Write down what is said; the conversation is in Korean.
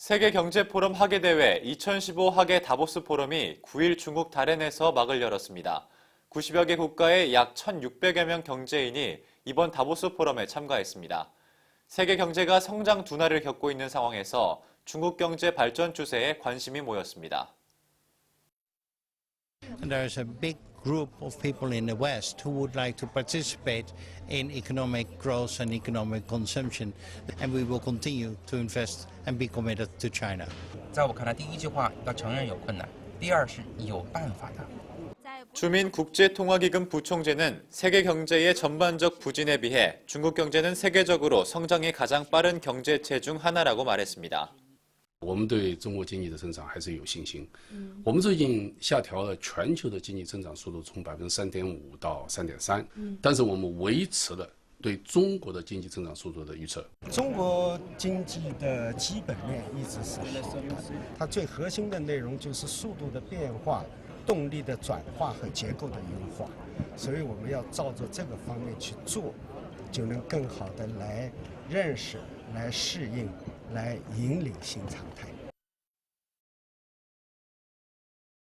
세계 경제 포럼 하계 대회 2015 하계 다보스 포럼이 9일 중국 다롄에서 막을 열었습니다. 90여 개 국가의 약 1,600여 명 경제인이 이번 다보스 포럼에 참가했습니다. 세계 경제가 성장 둔화를 겪고 있는 상황에서 중국 경제 발전 추세에 관심이 모였습니다. And there is a big group of people in the West who would like to participate in economic growth and economic consumption, and we will continue to invest and be committed to China. 在我看来，第一句话要承认有困难，第二是有办法的。 주민 국제통화기금 부총재는 세계 경제의 전반적 부진에 비해 중국 경제는 세계적으로 성장이 가장 빠른 경제체 중 하나라고 말했습니다. 我们对中国经济的增长还是有信心。我们最近下调了全球的经济增长速度从百分之三点五到三点三，但是我们维持了对中国的经济增长速度的预测。中国经济的基本面一直是好的，它最核心的内容就是速度的变化、动力的转化和结构的优化，所以我们要照着这个方面去做，就能更好的来认识、来适应、来引领新常态。